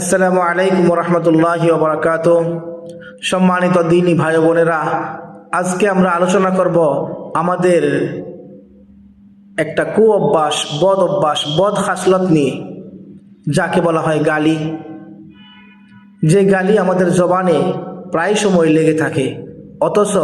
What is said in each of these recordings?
আসসালামু আলাইকুম রহমতুল্লাহ বরকাত সম্মানিত দিনী ভাই বোনেরা আজকে আমরা আলোচনা করব আমাদের একটা কু অভ্যাস বদ অভ্যাস বদ খাসলত নিয়ে, যাকে বলা হয় গালি। যে গালি আমাদের জবানে প্রায় সময় লেগে থাকে, অথচ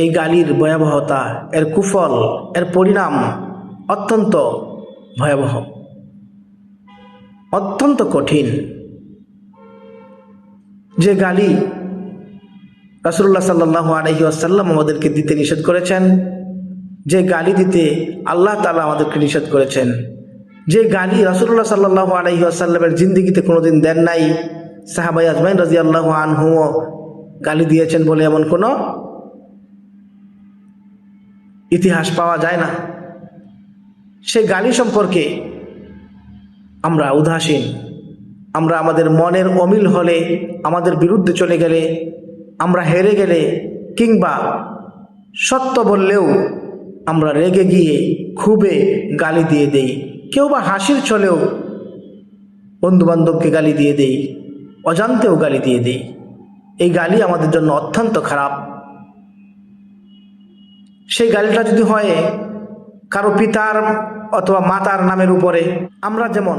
এই গালির ভয়াবহতা, এর কুফল, এর পরিণাম অত্যন্ত ভয়াবহ। অত্যন্ত কঠিন। যে গালি রাসুল্লাহ সাল্লাহ আলহি আসাল্লাম আমাদেরকে দিতে নিষেধ করেছেন, যে গালি দিতে আল্লাহ তালা আমাদেরকে নিষেধ করেছেন, যে গালি রাসুল্লাহ সাল্লাহ আলহি আসাল্লামের জিন্দিগিতে কোনোদিন দেন নাই সাহাবাই আজমাইন রাজি আল্লাহ আনহুও গালি দিয়েছেন বলে এমন কোনো ইতিহাস পাওয়া যায় না। সে গালি সম্পর্কে আমরা উদাসীন। আমরা আমাদের মনের অমিল হলে, আমাদের বিরুদ্ধে চলে গেলে, আমরা হেরে গেলে কিংবা সত্য বললেও আমরা রেগে গিয়ে খুবে গালি দিয়ে দেই। কেউ বা হাসির চলেও বন্ধুবান্ধবকে গালি দিয়ে দেই, অজান্তেও গালি দিয়ে দেই। এই গালি আমাদের জন্য অত্যন্ত খারাপ। সেই গালিটা যদি হয় কারও পিতার অথবা মাতার নামের উপরে, আমরা যেমন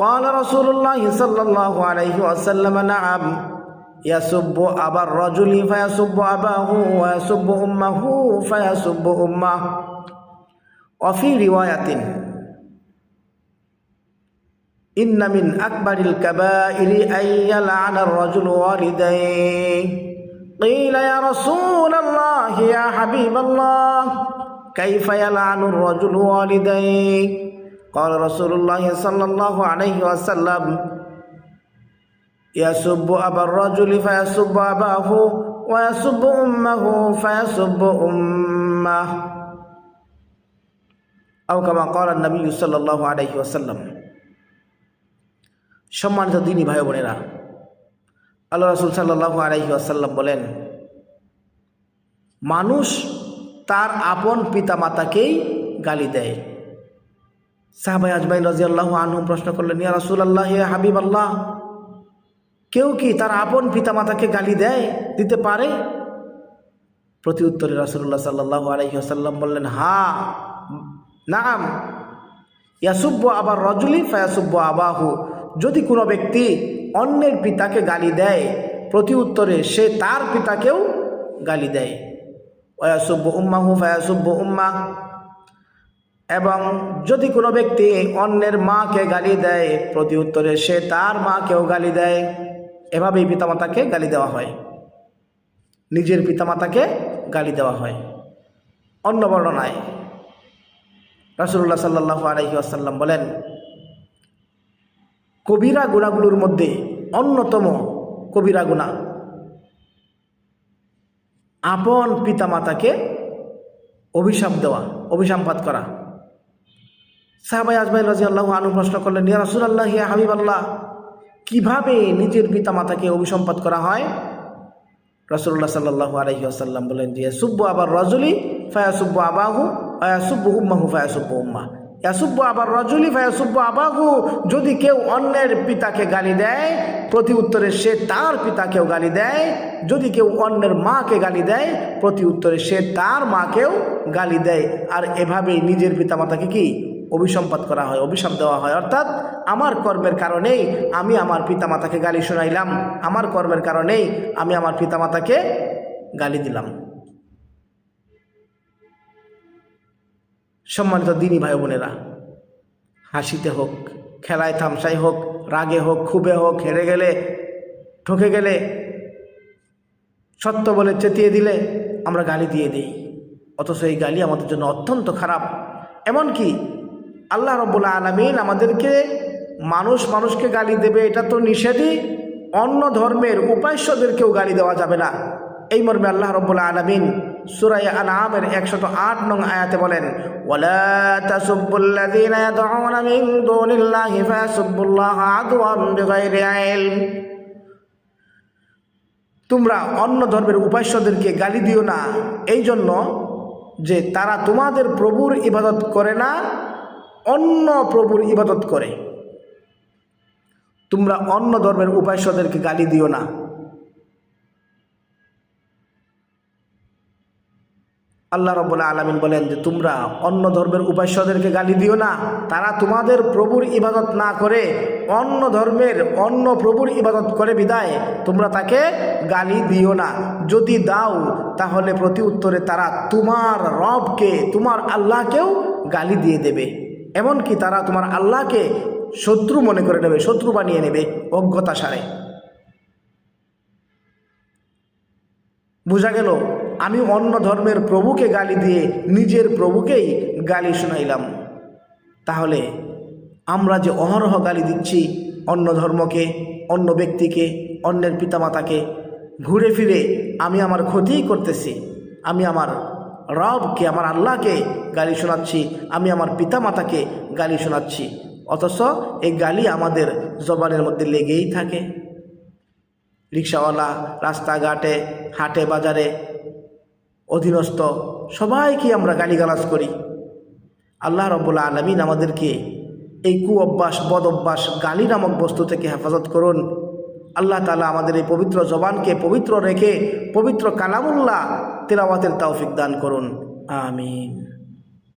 قال رسول الله صلى الله عليه وسلم نعم يسب أبا الرجل فيسب أباه ويسب أمه فيسب أمه. وفي رواية إن من أكبر الكبائر أن يلعن الرجل والديه. قيل يا رسول الله يا حبيب الله كيف يلعن الرجل والديه؟ قال رسول الله صلى الله عليه وسلم يسب أبا الرجل فيسب أباه ويسب أمه فيسب أمه أو كما قال النبي صلى الله عليه وسلم সম্মানিত দিনী ভাই বোনেরা আল্লাহ রসুল সাল্লাহ আলহি আসাল্লাম বলেন মানুষ তার আপন পিতামাতাকেই গালি দেয় সাহাবাই আজমাই রাজি আল্লাহ আনহু প্রশ্ন করলেন, ইয়া রাসুল আল্লাহ ইয়া হাবিব আল্লাহ কেউ কি তার আপন পিতামাতাকে গালি দেয়, দিতে পারে? প্রতি উত্তরে রাসুল্লাহ সাল্লাহ আলহিহাসাল্লাম বললেন, হা, নাম ইয়াসুব্য আবার রজুলি ফায়াসুব্য আবাহু, যদি কোনো ব্যক্তি অন্যের পিতাকে গালি দেয়, প্রতি উত্তরে সে তার পিতাকেও গালি দেয়। ওয়াসুব্য উম্মাহু ফায়াসুব্য উম্মা এবং যদি কোনো ব্যক্তি অন্যের মাকে গালি দেয়, প্রতি উত্তরে সে তার মাকেও গালি দেয়। এভাবেই পিতামাতাকে গালি দেওয়া হয়। নিজের পিতামাতাকে গালি দেওয়া হয়। অন্য বর্ণনায় রাসুল্লাহ সাল্লাহ আলহি আসাল্লাম বলেন, কবিরা গুণাগুলোর মধ্যে অন্যতম কবিরা গুণা আপন পিতামাতাকে অভিশাপ দেওয়া অভিসম্পাত করা। সাহাবাই আজমাই রাজি আল্লাহ আনু প্রশ্ন করলেন, ইয়া রাসুল আল্লাহ ইয়া হাবিব আল্লাহ কীভাবে নিজের পিতা মাতাকে অভিসম্পাদ করা হয়? রসুল্লাহ সাল্লাহ আলহি আসাল্লাম বলেন, যে সুব্বু আবার রজলি, ফায়াসুব্বু আবাহু ফায়াসুব্বু উম্মাহু, ফায়াসুব্বু উম্মা ইয়াসুব্ব আবার রজলি, ফায়াসুব্বু আবাহু, যদি কেউ অন্যের পিতাকে গালি দেয়, প্রতি উত্তরে সে তার পিতাকেও গালি দেয়। যদি কেউ অন্যের মাকে গালি দেয়, প্রতি উত্তরে সে তার মাকেও গালি দেয়। আর এভাবেই নিজের পিতামাতাকে কি অভিসম্পাদ করা হয়, অভিশাপ দেওয়া হয়। অর্থাৎ আমার কর্মের কারণেই আমি আমার পিতামাতাকে গালি শোনাইলাম। আমার কর্মের কারণেই আমি আমার পিতামাতাকে গালি দিলাম। সম্মানিত দিনী ভাই বোনেরা, হাসিতে হোক, খেলায় থামসাই হোক, রাগে হোক খুবে হোক, হেরে গেলে, ঠকে গেলে, সত্য বলে চেতিয়ে দিলে আমরা গালি দিয়ে দিই। অথচ এই গালি আমাদের জন্য অত্যন্ত খারাপ। এমনকি আল্লাহ রব্বুল্লা আলমিন আমাদেরকে মানুষ মানুষকে গালি দেবে, এটা তো নিষেধই। অন্য ধর্মের উপাস্যদেরকেও গালি দেওয়া যাবে না। এই মর্মে আল্লাহ রব্বুল্লা আলমিন সুরাই আনামের একশত আট নং আয়াতে বলেন তোমরা অন্য ধর্মের উপাস্যদেরকে গালি দিও না এই জন্য যে তারা তোমাদের প্রভুর ইবাদত করে না অন্য প্রভুর ইবাদত করে। তোমরা অন্য ধর্মের উপাস্যদেরকে গালি দিও না। আল্লাহ রব্বুল্লা আলমিন বলেন যে, তোমরা অন্য ধর্মের উপাস্যদেরকে গালি দিও না। তারা তোমাদের প্রভুর ইবাদত না করে, অন্য ধর্মের অন্য প্রভুর ইবাদত করে বিদায়। তোমরা তাকে গালি দিও না। যদি দাও, তাহলে প্রতি উত্তরে তারা তোমার রবকে, তোমার আল্লাহকেও গালি দিয়ে দেবে। এমনকি তারা তোমার আল্লাহকে শত্রু মনে করে নেবে, শত্রু বানিয়ে নেবে, অজ্ঞতা সারে। বোঝা গেল, আমি অন্য ধর্মের প্রভুকে গালি দিয়ে নিজের প্রভুকেই গালি শোনাইলাম। তাহলে আমরা যে অহরহ গালি দিচ্ছি অন্য ধর্মকে, অন্য ব্যক্তিকে, অন্যের পিতামাতাকে, ঘুরে ফিরে আমি আমার ক্ষতিই করতেছি, আমি আমার রবকে, আমার আল্লাহকে গালি শোনাচ্ছি, আমি আমার পিতামাতাকে গালি শোনাচ্ছি। অথচ এই গালি আমাদের জবানের মধ্যে লেগেই থাকে। রিক্সাওয়ালা, রাস্তাঘাটে, হাটে, বাজারে, অধীনস্থ, সবাইকে আমরা গালিগালাজ করি। আল্লাহ রব্বুল্লা আলমিন আমাদেরকে এই কু অভ্যাস বদ অভ্যাস গালি নামক বস্তু থেকে হেফাজত করুন। আল্লাহ তালা আমাদের এই পবিত্র জবানকে পবিত্র রেখে পবিত্র কালামুল্লাহ তেলাওয়াতের তাওফিক দান করুন। আমিন।